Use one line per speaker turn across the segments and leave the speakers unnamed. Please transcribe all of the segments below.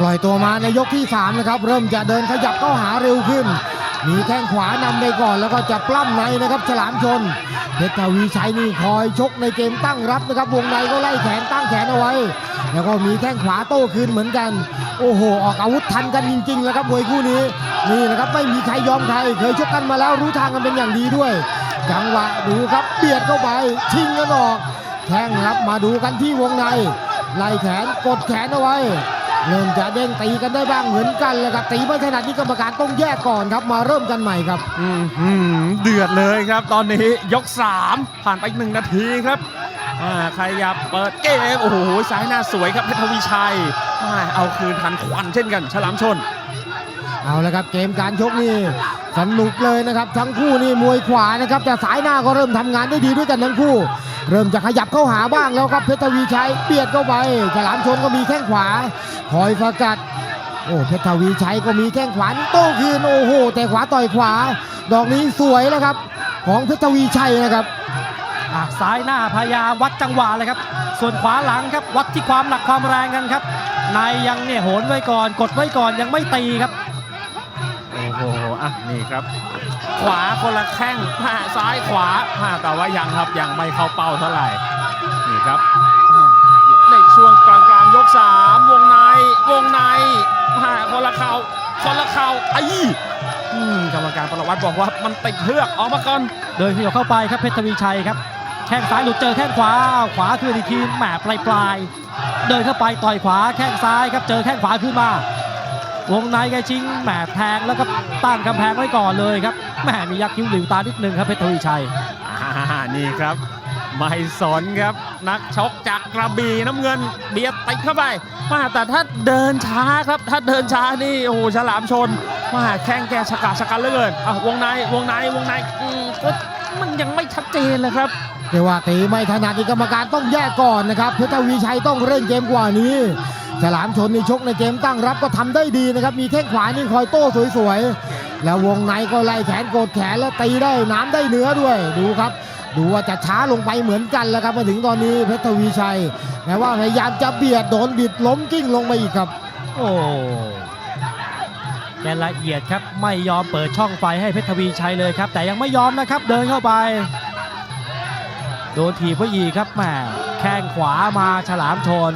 ปล่อยตัวมาในยกที่3นะครับเริ่มจะเดินขยับเข้าหาเร็วขึ้น มีแข้งขวานำไปก่อนแล้วก็จะปล้ำในนะครับฉลามชนเพชรทวีชัยนี่คอยชกในเกมตั้งรับนะครับ วงในก็ไล่แขนตั้งแขนเอาไว้ แล้วก็มีแข้งขวาโต้คืนเหมือนกัน โอ้โห ออกอาวุธทันกันจริงๆแล้วครับมวยคู่นี้นี่นะครับไม่มีใครยอมใครเคยชกกันมาแล้วรู้ทางกันเป็นอย่างดีด้วย จังหวะดูครับเบียดเข้าไปชิงกันออกแข้งครับมาดูกันที่วงในไล่แขนกดแขนเอาไว้ เริ่มจะเด้งตีกันได้บ้างเหมือนกันแล้วครับตีไม่ถนัดนี่กรรมการต้องแยกก่อนครับมาเริ่มกันใหม่ครับ
อื้อหือเดือดเลยครับ ตอนนี้ยก 3 ผ่านไปอีกหนึ่งนาทีครับอ่าขยับเปิดเกมโอ้โหซ้ายหน้าสวยครับเพชรทวีชัยอ่าเอาคืนทันควันเช่นกัน ฉลามชน
เอาละครับเกมการชกนี่สนุกเลยนะครับ ทั้งคู่นี่มวยขวานะครับแต่สายหน้าก็เริ่มทำงานได้ดีด้วยกันทั้งคู่ เริ่มจะขยับเข้าหาบ้างแล้วครับเพชรทวีชัยเบียดเข้าไปฉลามชนก็มีแข้งขวาคอยสกัดโอ้เพชรทวีชัยก็มีแข้งขวานี่โต้คืนโอ้โหแต่ขวาต่อยขวา ดอกนี้สวยแล้วครับ ของเพชรทวีชัยนะครับ
อะซ้ายหน้าพยายามวัดจังหวะเลยครับ ส่วนขวาหลังครับวัดที่ความหนักความแรงกันครับในยังเนี่ยโหนไว้ก่อน กดไว้ก่อนยังไม่ตีครับ
โอ้โหอะนี่ครับ ขวาคนละแข้งผ่าซ้ายขวาผ่าแต่ว่ายังครับยังไม่เข้าเป้าเท่าไหร่นี่ครับ ในช่วงกลางกลางยก3วงในวงในผ่าคนละเข่าคนละเข่าไอ้กรรมการประวัติบอกว่ามันติดเพือกออกมาก่อน
เดินขยับเข้าไปครับเพชรทวีชัยครับแข้งซ้ายหลุดเจอแข้งขวาอ้าขวาคืนอีกทีแหมปลายปลายเดินเข้าไปต่อยขวาแข้งซ้ายครับเจอแข้งขวาขึ้นมา วงในไกชิงแหมแทงแล้วก็ตั้งกำแพงไว้ก่อนเลยครับแหมมียักษ์คิ้วหลิวตานิดนึงครับเพชรทวีชัย
อ่านี่ครับไม่สนครับนักชกจากกระบี่น้ำเงินเบียดติดเข้าไปมาแต่ถ้าเดินช้าครับถ้าเดินช้านี่โอ้โหฉลามชนมาแข้งแกชะกาชะกันเหลือเกินอะวงในวงในวงในอืมก็มันยังไม่ชัดเจนเลยครับ
เรียกว่าตีไม่ถนัดนี่กรรมการต้องแยกก่อนนะครับเพชรทวีชัยต้องเร่งเกมกว่านี้ ฉลามชนนี่ชกในเกมตั้งรับก็ทำได้ดีนะครับ มีแข้งขวานี่คอยโต้สวยๆ แล้ววงในก็ไล่แขนโกดแขนแล้วตีได้น้ำได้เนื้อด้วยดูครับ ดูว่าจะช้าลงไปเหมือนกันแล้วครับมาถึงตอนนี้เพชรทวีชัยแม้ว่าพยายามจะเบียดโดนบิดล้มกิ้งลงมาอีกครับ
โอ้แกละเอียดครับไม่ยอมเปิดช่องไฟให้เพชรทวีชัยเลยครับ แต่ยังไม่ยอมนะครับเดินเข้าไปโดนถีบไว้อีครับแหมแข้งขวามาฉลามชน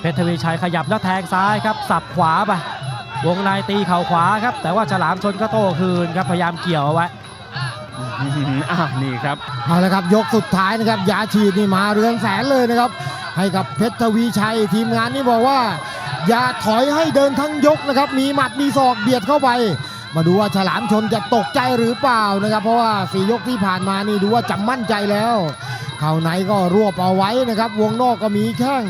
เพชรทวีชัยขยับแล้วแทงซ้ายครับ สับขวาไป วงในตีเข่าขวาครับ แต่ว่าฉลามชนก็โต้คืนครับ พยายามเกี่ยวเอาไว้
อะนี่ครับ
เอาละครับ ยกสุดท้ายนะครับ ยาฉีดนี่มาเรือนแสนเลยนะครับ ให้กับเพชรทวีชัยทีมงานนี่บอกว่า อย่าถอยให้เดินทั้งยกนะครับ มีหมัดมีศอกเบียดเข้าไป มาดูว่าฉลามชนจะตกใจหรือเปล่านะครับ เพราะว่าสี่ยกที่ผ่านมานี่ดูว่าจำมั่นใจแล้ว เข่าในก็รวบเอาไว้นะครับ วงนอกก็มีแข้ง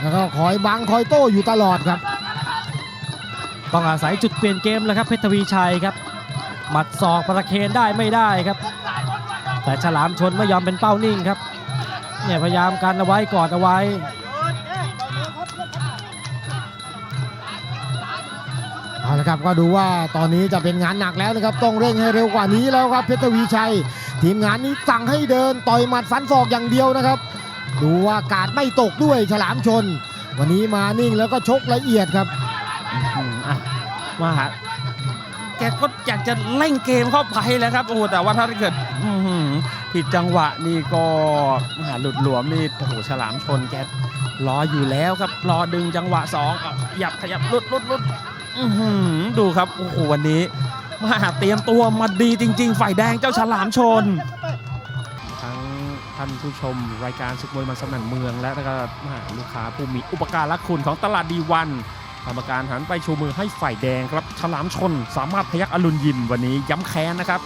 แล้วก็คอยบังคอยโต้อยู่ตลอดครับ
ต้องอาศัยจุดเปลี่ยนเกมแล้วครับเพชรทวีชัยครับ หมัดศอกประเคนได้ไม่ได้ครับ แต่ฉลามชนไม่ยอมเป็นเป้านิ่งครับเนี่ยพยายามกันเอาไว้กอดเอาไว้
เอาละครับก็ดูว่าตอนนี้จะเป็นงานหนักแล้วนะครับต้องเร่งให้เร็วกว่านี้แล้วครับเพชรทวีชัย ทีมงานนี้สั่งให้เดินต่อยหมัดฟันศอกอย่างเดียวนะครับ ดูว่ากาดไม่ตกด้วยฉลามชน วันนี้มานิ่งแล้วก็ชกละเอียดครับ
มาแกก็อยากจะเล่นเกมเข้าไปแล้วครับโอ้โหแต่ว่าถ้าเกิดผิดจังหวะนี่ก็หาหลุดหลวมนี่โอ้โหฉลามชนแกรออยู่แล้วครับรอดึงจังหวะสองขยับขยับลุดลุดลุดดูครับโอ้โหวันนี้มาเตรียมตัวมาดีจริง ๆ ฝ่ายแดงเจ้าฉลามชน ท่านผู้ชมรายการศึกมวยมันสนั่นเมือง และก็ลูกค้าผู้มีอุปการะคุณของตลาดดีวันกรรมการหันไปชูมือให้ฝ่ายแดงครับฉลามชนสามารถพยักอรุณยิมวันนี้ย้ำแค้นนะครับ